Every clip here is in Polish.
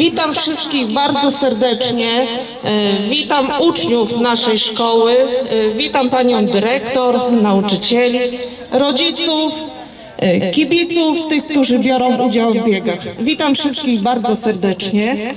Witam wszystkich bardzo serdecznie. E, Witam uczniów naszej szkoły. E, Witam panią dyrektor, nauczycieli, rodziców, e, kibiców, tych, którzy biorą udział w biegach. Witam wszystkich bardzo serdecznie.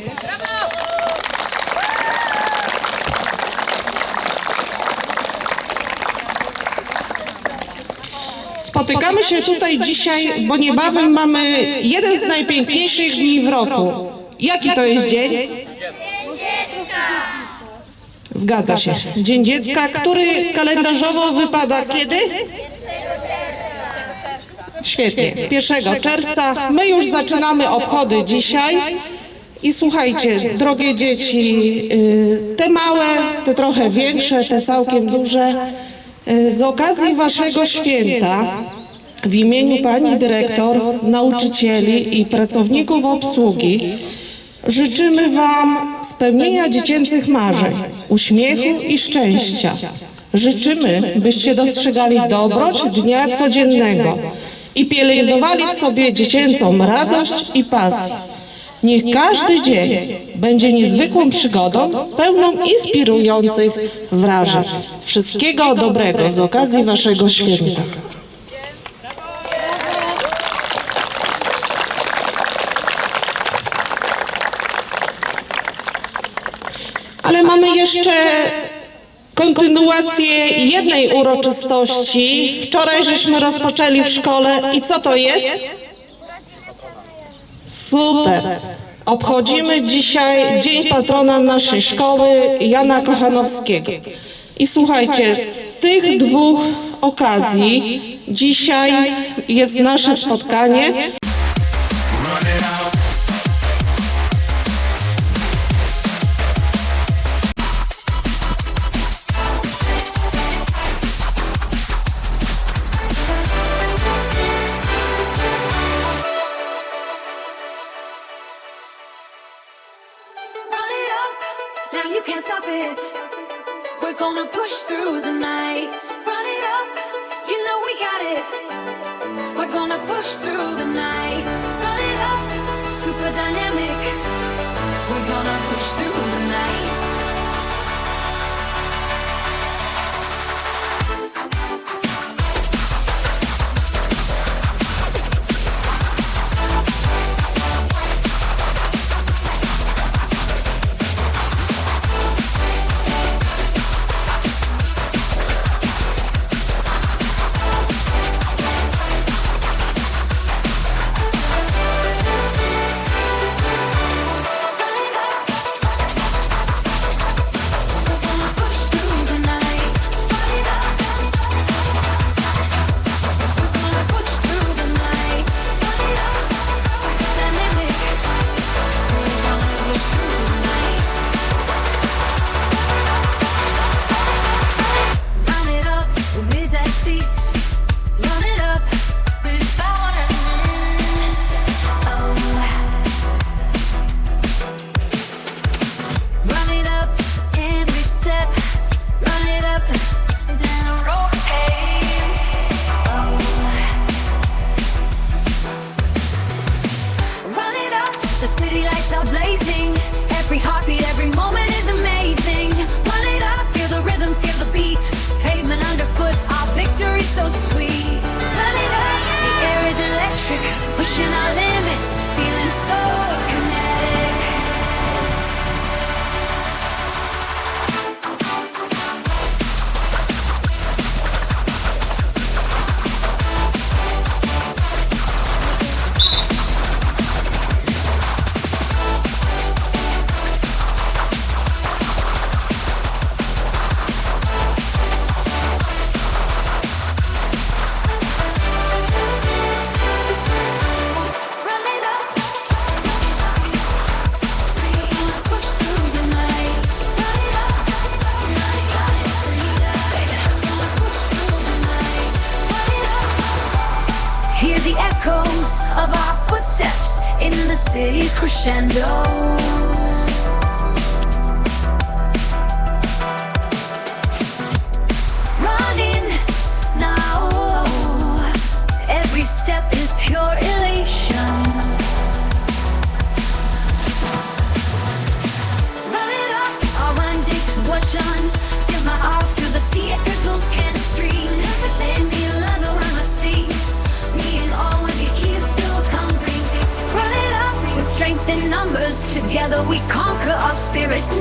Spotykamy się tutaj dzisiaj, bo niebawem mamy jeden z najpiękniejszych dni w roku. Jaki to jest dzień? Zgadza się. Dzień Dziecka, który kalendarzowo wypada kiedy? Świetnie. 1 czerwca. My już zaczynamy obchody dzisiaj. I słuchajcie, drogie dzieci, y, te małe, te trochę większe, te całkiem duże, y, z okazji Waszego święta w imieniu Pani Dyrektor, nauczycieli i pracowników obsługi życzymy Wam spełnienia dziecięcych marzeń, uśmiechu i szczęścia. Życzymy, byście dostrzegali dobroć dnia codziennego i pielęgnowali w sobie dziecięcą radość i pasję. Niech każdy dzień będzie niezwykłą przygodą, pełną inspirujących wrażeń. Wszystkiego dobrego z okazji Waszego święta. Kontynuację jednej uroczystości. Wczoraj żeśmy rozpoczęli w szkole i co to jest? Super. Obchodzimy dzisiaj Dzień Patrona naszej szkoły Jana Kochanowskiego. I słuchajcie, z tych dwóch okazji dzisiaj jest nasze spotkanie. Electric. Pushing our limits. crescendo. spirit.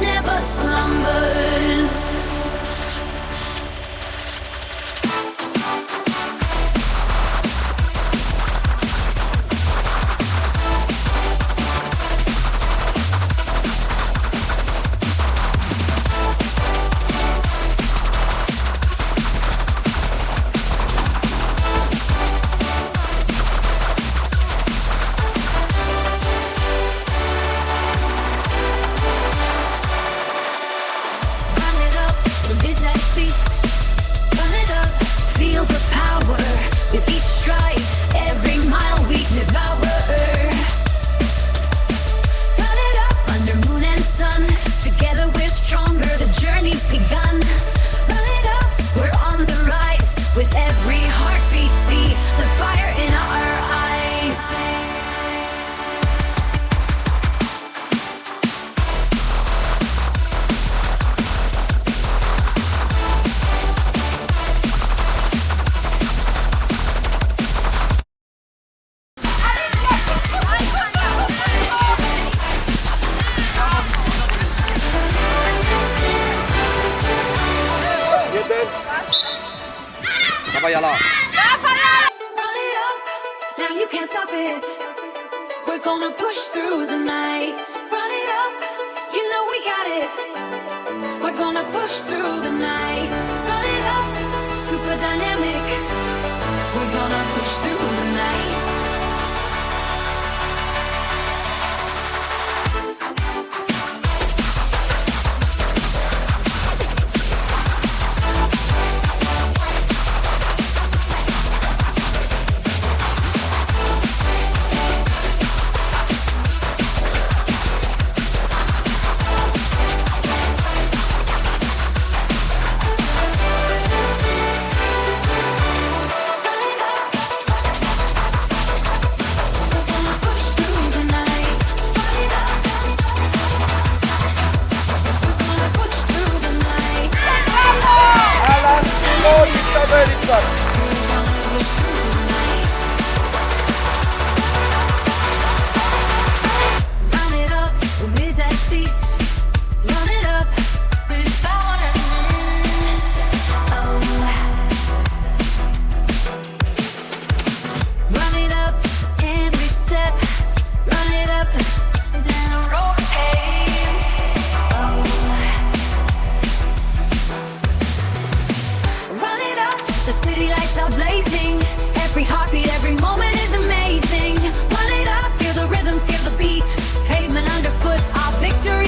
The city lights are blazing. Every heartbeat, every moment is amazing. Run it up, feel the rhythm, feel the beat. Pavement underfoot, our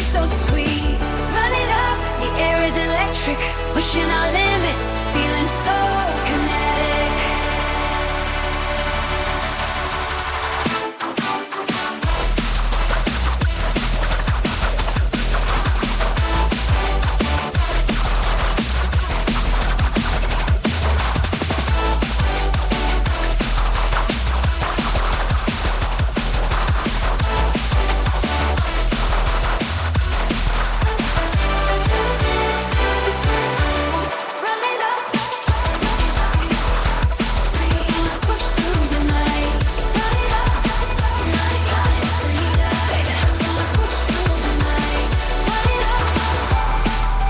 so sweet. Run it up, the air is electric, pushing our limits.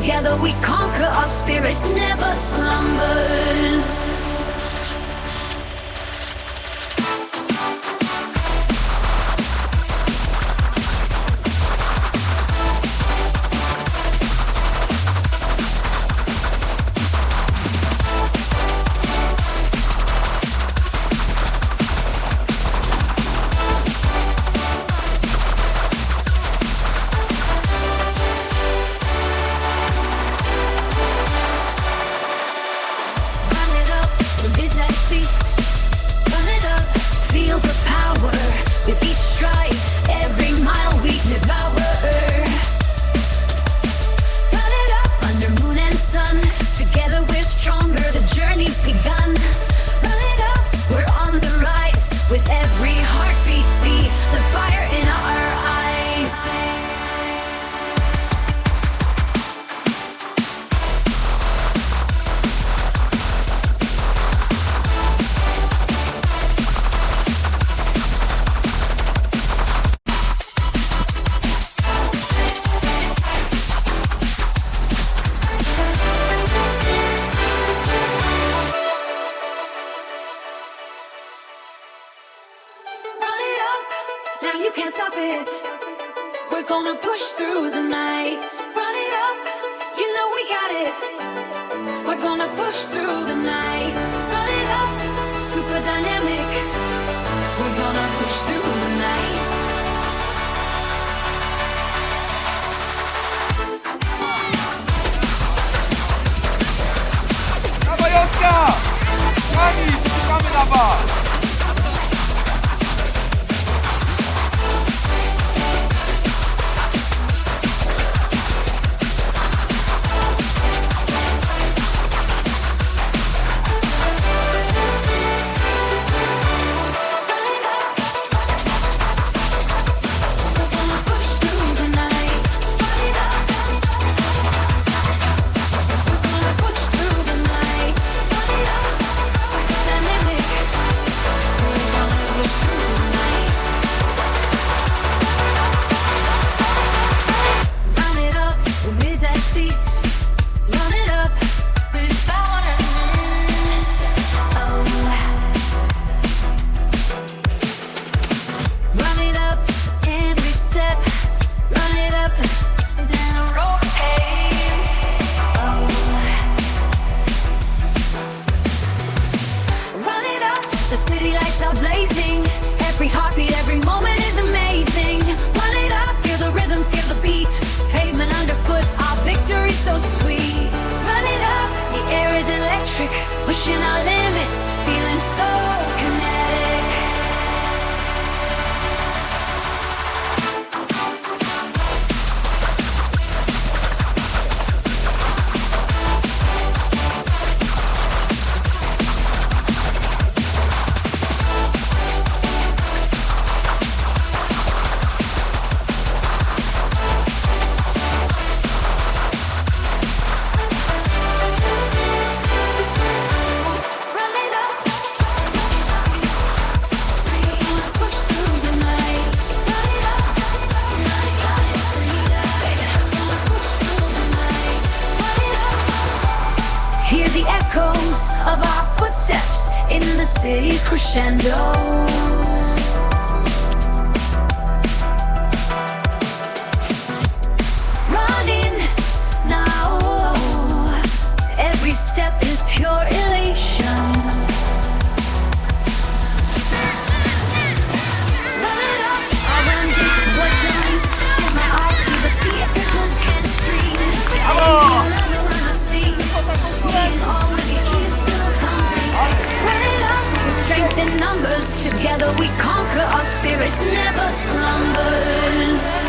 Together we conquer, our spirit never slumbers. Pani, electric, pushing our limits, feeling crescendo. spirit never slumbers.